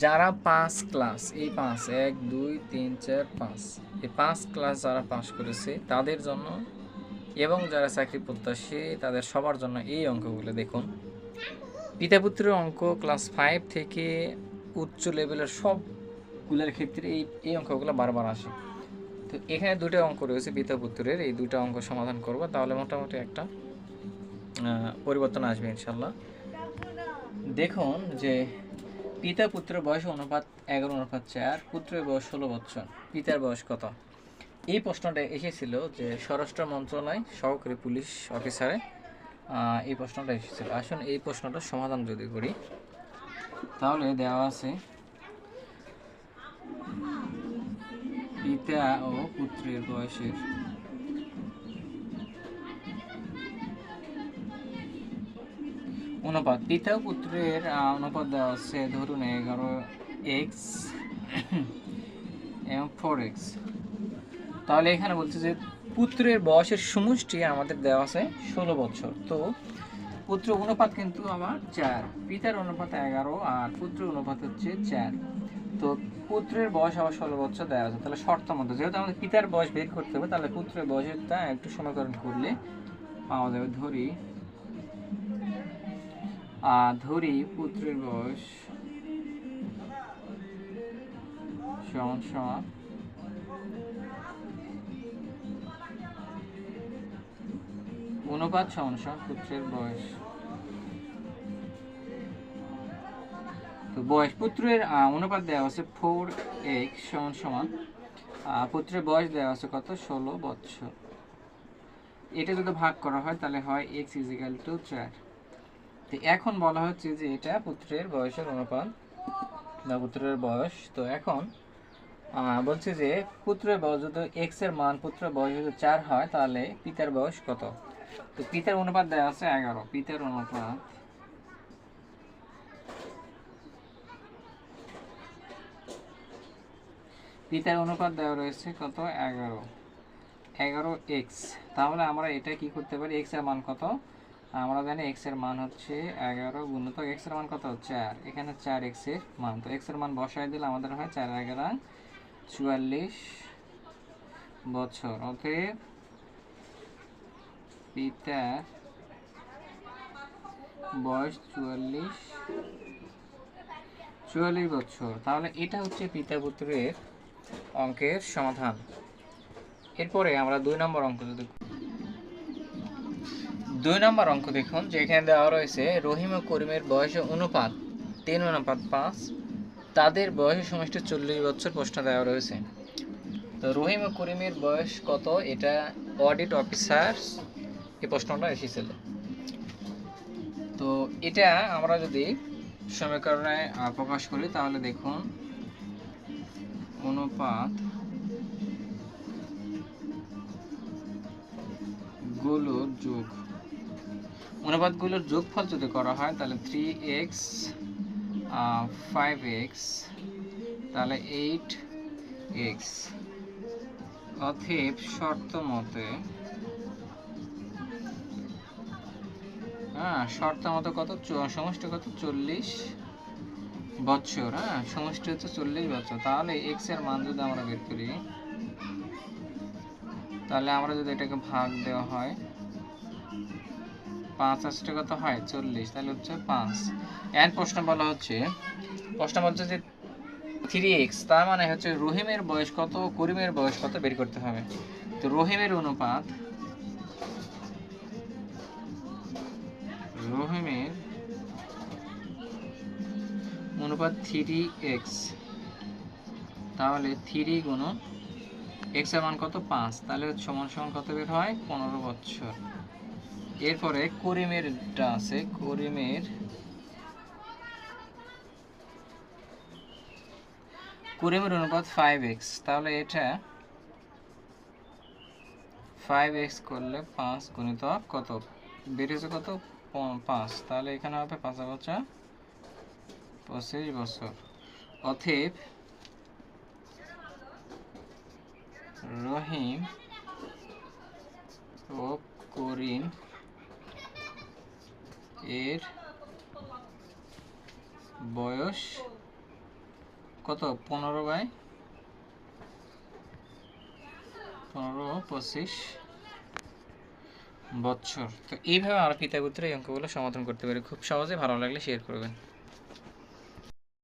যারা পাঁচ ক্লাস, এই পাঁচ, এক, দুই, তিন, চার, পাঁচ, এই পাঁচ ক্লাস যারা পাস করেছে, তাদের জন্য এবং যারা চাকরি প্রত্যাশী, তাদের সবার জন্য এই অঙ্কগুলো দেখুন। পিতা পুত্রের অঙ্ক ক্লাস ফাইভ থেকে উচ্চ লেভেলের সবগুলোর ক্ষেত্রে এই এই অঙ্কগুলো বারবার আসে। তো এখানে দুটো অঙ্ক রয়েছে পিতা পুত্রের এই দুটো অঙ্ক সমাধান করব, তাহলে মোটামুটি একটা পরিবর্তন আসবে ইনশাল্লাহ দেখুন যে পিতা পুত্রের বয়স অনুপাত এগারো, অনুপাত চার, পুত্রের বয়স ষোলো বছর পিতার বয়স কত? এই প্রশ্নটা এসেছিল যে স্বরাষ্ট্র মন্ত্রণালয়, সহকারী পুলিশ অফিসারে এই প্রশ্নটা এসেছিল। আসুন এই প্রশ্নটার সমাধান যদি করি। তাহলে দেওয়া আছে, পিতা ও পুত্রের বয়সের অনুপাত। পিতা পুত্রের অনুপাত দেওয়া আছে ধরুন এগারো এক্স এবং ফোর এক্স তাহলে এখানে বলছে যে পুত্রের বয়সের সমষ্টি আমাদের দেওয়া আছে ষোলো বছর। তো পুত্র অনুপাত কিন্তু আমার চার। পিতার অনুপাত এগারো আর পুত্র অনুপাত হচ্ছে চার। তো পুত্রের বয়স আবার ষোলো বছর দেওয়া আছে। তাহলে শর্ত মতো, যেহেতু আমাদের পিতার বয়স বের করতে হবে, তাহলে পুত্রের বয়সেরটা একটু সমীকরণ করলে পাওয়া যাবে। ধরি ধরি পুত্রের বয়স। সমান সমান। অনুপাত সমান সমান, পুত্রের বয়স। তো বয়স, পুত্রের অনুপাত দেওয়া আছে ফোর এক্স সমান সমান। পুত্রের বয়স দেওয়া আছে কত? ষোলো বৎসর। এটা যদি ভাগ করা হয়, তাহলে হয় এক্স ইজিক্যাল টু চার। তো এখন বলা হচ্ছে যে এটা পুত্রের বয়সের অনুপাত বা পুত্রের বয়স। তো এখন বলছে যে পুত্রের বয়স যদি এক্সের মান পুত্রের বয়স যদি চার হয়, তাহলে পিতার বয়স কত? তো পিতার অনুপাত দেওয়া আছে এগারো। পিতার অনুপাত পিতার অনুপাত দেওয়া রয়েছে কত? এগারো। এগারো এক্স তাহলে আমরা এটা কি করতে পারি? এক্সের মান কত? আমরা জানি এক্সের মান হচ্ছে এগারো, গুণিতক এক্সের মান কত চার এখানে চার এক্সের মান। তো এক্সের মান বসাই দিলে আমাদের হয় চার এগারো চুয়াল্লিশ বছর। অতএব পিতার বয়স চুয়াল্লিশ চুয়াল্লিশ বছর। তাহলে এটা হচ্ছে পিতা পুত্রের অঙ্কের সমাধান। এরপরে আমরা দুই নম্বর অঙ্ক যদি দুই নম্বর অঙ্ক দেখুন, যেখানে দেওয়া রয়েছে, রহিম ও করিমের বয়সের অনুপাত তিন অনুপাত পাঁচ, তাদের বয়সের সমষ্টি চল্লিশ বছর প্রশ্ন দেওয়া রয়েছে। তো রহিম ও করিমের বয়স কত? এটা অডিট অফিসার এই প্রশ্নটা এসেছিল। তো এটা আমরা যদি সমীকরণে প্রকাশ করি, তাহলে দেখুন, অনুপাতগুলোর যোগ অনুপাতগুলোর যোগফল যদি করা হয়, তাহলে থ্রি এক্স ফাইভ এক্স তাহলে এইট এক্স অথেব শর্ত মতে হ্যাঁ শর্ত মতো কত? সমষ্টি কত? চল্লিশ বছর হ্যাঁ সমষ্টি হচ্ছে চল্লিশ বছর তাহলে এক্সের মান যদি আমরা বের করি, তাহলে আমরা যদি এটাকে ভাগ দেওয়া হয় পাঁচ আসতে কত হয়, চল্লিশ, তাহলে হচ্ছে পাঁচ। এন প্রশ্ন বলা হচ্ছে, প্রশ্ন বলছে যে থ্রি এক্স তার মানে হচ্ছে রহিমের বয়স কত, করিমের বয়স কত বের করতে হবে। তো রহিমের অনুপাত রহিমের অনুপাত থ্রি এক্স তাহলে থ্রি গুণ এক্সের মান কত? পাঁচ, তাহলে সমান সমান কত বের হয়? পনেরো বছর এরপরে করিমেরটা আছে, করিমের করিমের অনুপাত ফাইভ এক্স তাহলে এটা ফাইভ এক্স করলে পাঁচ গুণিত কত? বেড়েছে কত? পাঁচ, তাহলে এখানে হবে পাঁচ বছর পঁচিশ বছর। অথেব রহিম ও করিম এর বয়স কত? পনেরো বাই? পনেরো, পঁচিশ বছর। তো এইভাবে আমরা পিতাগুত্রের এই অঙ্কগুলো সমাধান করতে পারি। খুব সহজে ভালো লাগলে শেয়ার করবেন।